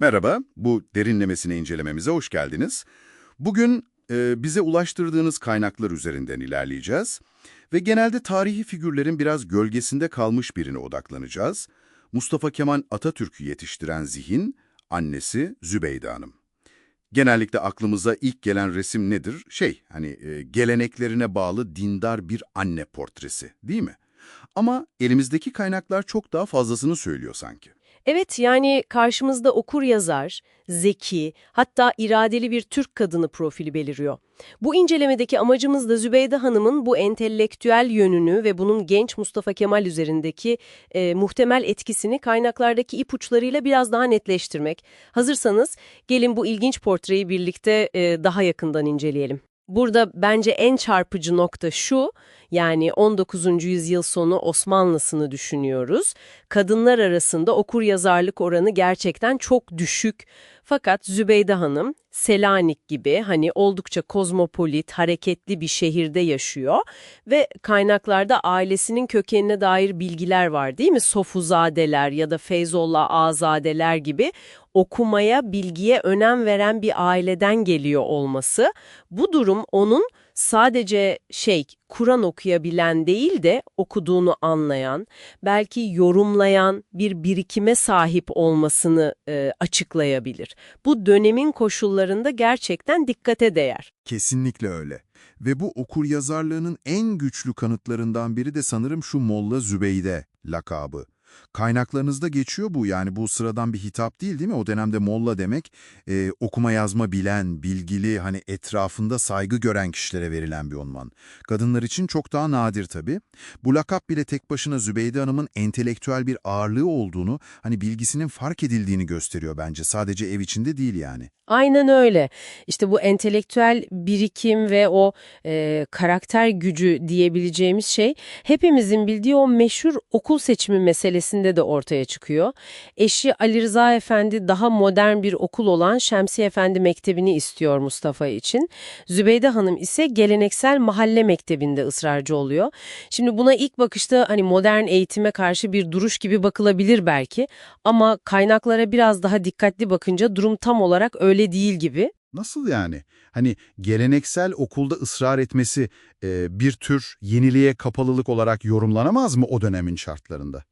Merhaba, bu derinlemesine incelememize hoş geldiniz. Bugün e, bize ulaştırdığınız kaynaklar üzerinden ilerleyeceğiz ve genelde tarihi figürlerin biraz gölgesinde kalmış birine odaklanacağız. Mustafa Kemal Atatürk'ü yetiştiren zihin, annesi Zübeyde Hanım. Genellikle aklımıza ilk gelen resim nedir? Şey, hani e, geleneklerine bağlı dindar bir anne portresi, değil mi? Ama elimizdeki kaynaklar çok daha fazlasını söylüyor sanki. Evet yani karşımızda okur yazar, zeki, hatta iradeli bir Türk kadını profili beliriyor. Bu incelemedeki amacımız da Zübeyde Hanım'ın bu entelektüel yönünü ve bunun genç Mustafa Kemal üzerindeki e, muhtemel etkisini kaynaklardaki ipuçlarıyla biraz daha netleştirmek. Hazırsanız gelin bu ilginç portreyi birlikte e, daha yakından inceleyelim. Burada bence en çarpıcı nokta şu, yani 19. yüzyıl sonu Osmanlısını düşünüyoruz. Kadınlar arasında okur yazarlık oranı gerçekten çok düşük. Fakat Zübeyde Hanım, Selanik gibi hani oldukça kozmopolit, hareketli bir şehirde yaşıyor ve kaynaklarda ailesinin kökenine dair bilgiler var değil mi? Sofuzadeler ya da Feyzollah Azadeler gibi okumaya, bilgiye önem veren bir aileden geliyor olması. Bu durum onun sadece şey, Kur'an okuyabilen değil de okuduğunu anlayan, belki yorumlayan bir birikime sahip olmasını e, açıklayabilir. Bu dönemin koşullarında gerçekten dikkate değer. Kesinlikle öyle. Ve bu okur yazarlığının en güçlü kanıtlarından biri de sanırım şu Molla Zübeyde lakabı. Kaynaklarınızda geçiyor bu yani bu sıradan bir hitap değil değil mi? O dönemde molla demek e, okuma yazma bilen, bilgili, hani etrafında saygı gören kişilere verilen bir unvan. Kadınlar için çok daha nadir tabii. Bu lakap bile tek başına Zübeyde Hanım'ın entelektüel bir ağırlığı olduğunu, hani bilgisinin fark edildiğini gösteriyor bence. Sadece ev içinde değil yani. Aynen öyle. İşte bu entelektüel birikim ve o e, karakter gücü diyebileceğimiz şey hepimizin bildiği o meşhur okul seçimi meselesinde de ortaya çıkıyor. Eşi Ali Rıza Efendi daha modern bir okul olan Şemsi Efendi Mektebi'ni istiyor Mustafa için. Zübeyde Hanım ise geleneksel mahalle mektebinde ısrarcı oluyor. Şimdi buna ilk bakışta hani modern eğitime karşı bir duruş gibi bakılabilir belki ama kaynaklara biraz daha dikkatli bakınca durum tam olarak öyle öyle değil gibi. Nasıl yani? Hani geleneksel okulda ısrar etmesi e, bir tür yeniliğe kapalılık olarak yorumlanamaz mı o dönemin şartlarında?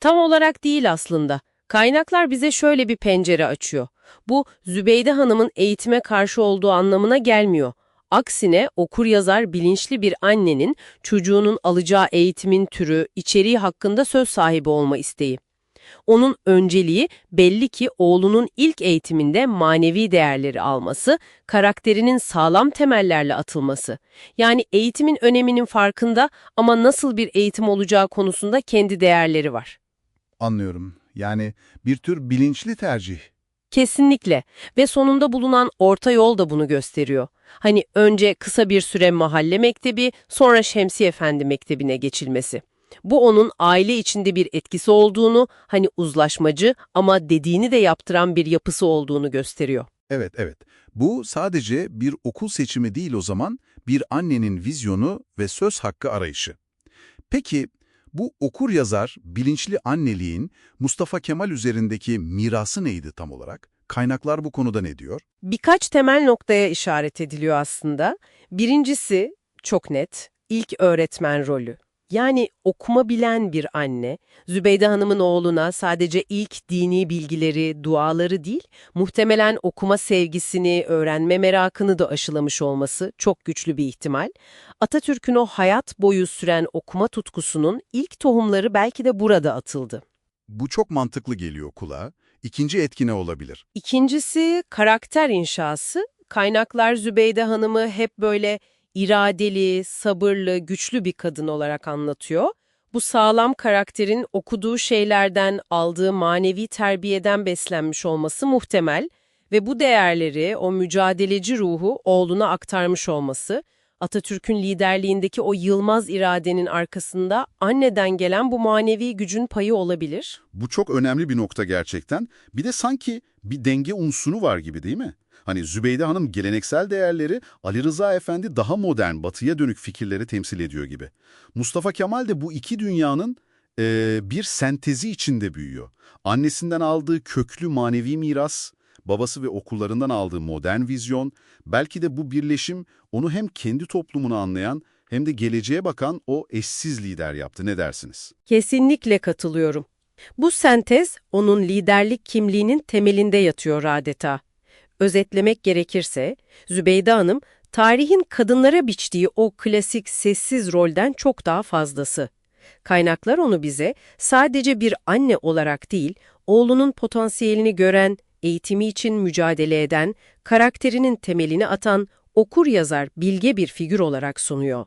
Tam olarak değil aslında. Kaynaklar bize şöyle bir pencere açıyor. Bu Zübeyde Hanım'ın eğitime karşı olduğu anlamına gelmiyor. Aksine okur yazar bilinçli bir annenin çocuğunun alacağı eğitimin türü, içeriği hakkında söz sahibi olma isteği. Onun önceliği belli ki oğlunun ilk eğitiminde manevi değerleri alması, karakterinin sağlam temellerle atılması. Yani eğitimin öneminin farkında ama nasıl bir eğitim olacağı konusunda kendi değerleri var. Anlıyorum. Yani bir tür bilinçli tercih. Kesinlikle ve sonunda bulunan orta yol da bunu gösteriyor. Hani önce kısa bir süre mahalle mektebi, sonra Şemsi Efendi mektebine geçilmesi. Bu onun aile içinde bir etkisi olduğunu, hani uzlaşmacı ama dediğini de yaptıran bir yapısı olduğunu gösteriyor. Evet, evet. Bu sadece bir okul seçimi değil o zaman, bir annenin vizyonu ve söz hakkı arayışı. Peki, bu okur yazar, bilinçli anneliğin Mustafa Kemal üzerindeki mirası neydi tam olarak? Kaynaklar bu konuda ne diyor? Birkaç temel noktaya işaret ediliyor aslında. Birincisi, çok net, ilk öğretmen rolü. Yani okuma bilen bir anne, Zübeyde Hanım'ın oğluna sadece ilk dini bilgileri, duaları değil, muhtemelen okuma sevgisini, öğrenme merakını da aşılamış olması çok güçlü bir ihtimal. Atatürk'ün o hayat boyu süren okuma tutkusunun ilk tohumları belki de burada atıldı. Bu çok mantıklı geliyor kulağa. İkinci etki ne olabilir? İkincisi karakter inşası. Kaynaklar Zübeyde Hanım'ı hep böyle iradeli, sabırlı, güçlü bir kadın olarak anlatıyor. Bu sağlam karakterin okuduğu şeylerden, aldığı manevi terbiyeden beslenmiş olması muhtemel ve bu değerleri, o mücadeleci ruhu oğluna aktarmış olması, Atatürk'ün liderliğindeki o yılmaz iradenin arkasında anneden gelen bu manevi gücün payı olabilir. Bu çok önemli bir nokta gerçekten. Bir de sanki bir denge unsuru var gibi değil mi? Hani Zübeyde Hanım geleneksel değerleri, Ali Rıza Efendi daha modern, batıya dönük fikirleri temsil ediyor gibi. Mustafa Kemal de bu iki dünyanın e, bir sentezi içinde büyüyor. Annesinden aldığı köklü manevi miras, babası ve okullarından aldığı modern vizyon, belki de bu birleşim onu hem kendi toplumunu anlayan hem de geleceğe bakan o eşsiz lider yaptı. Ne dersiniz? Kesinlikle katılıyorum. Bu sentez onun liderlik kimliğinin temelinde yatıyor adeta. Özetlemek gerekirse, Zübeyde Hanım, tarihin kadınlara biçtiği o klasik sessiz rolden çok daha fazlası. Kaynaklar onu bize sadece bir anne olarak değil, oğlunun potansiyelini gören, eğitimi için mücadele eden, karakterinin temelini atan, okur yazar, bilge bir figür olarak sunuyor.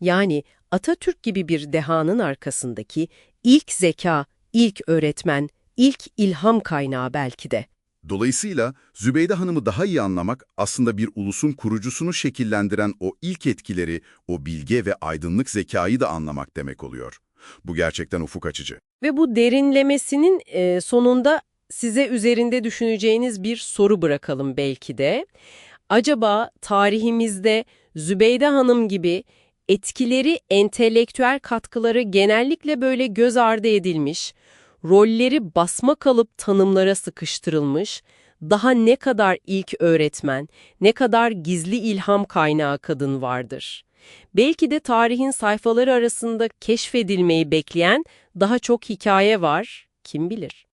Yani Atatürk gibi bir dehanın arkasındaki ilk zeka, ilk öğretmen, ilk ilham kaynağı belki de. Dolayısıyla Zübeyde Hanım'ı daha iyi anlamak aslında bir ulusun kurucusunu şekillendiren o ilk etkileri, o bilge ve aydınlık zekayı da anlamak demek oluyor. Bu gerçekten ufuk açıcı. Ve bu derinlemesinin sonunda size üzerinde düşüneceğiniz bir soru bırakalım belki de. Acaba tarihimizde Zübeyde Hanım gibi etkileri, entelektüel katkıları genellikle böyle göz ardı edilmiş, rolleri basma kalıp tanımlara sıkıştırılmış, daha ne kadar ilk öğretmen, ne kadar gizli ilham kaynağı kadın vardır? Belki de tarihin sayfaları arasında keşfedilmeyi bekleyen daha çok hikaye var, kim bilir?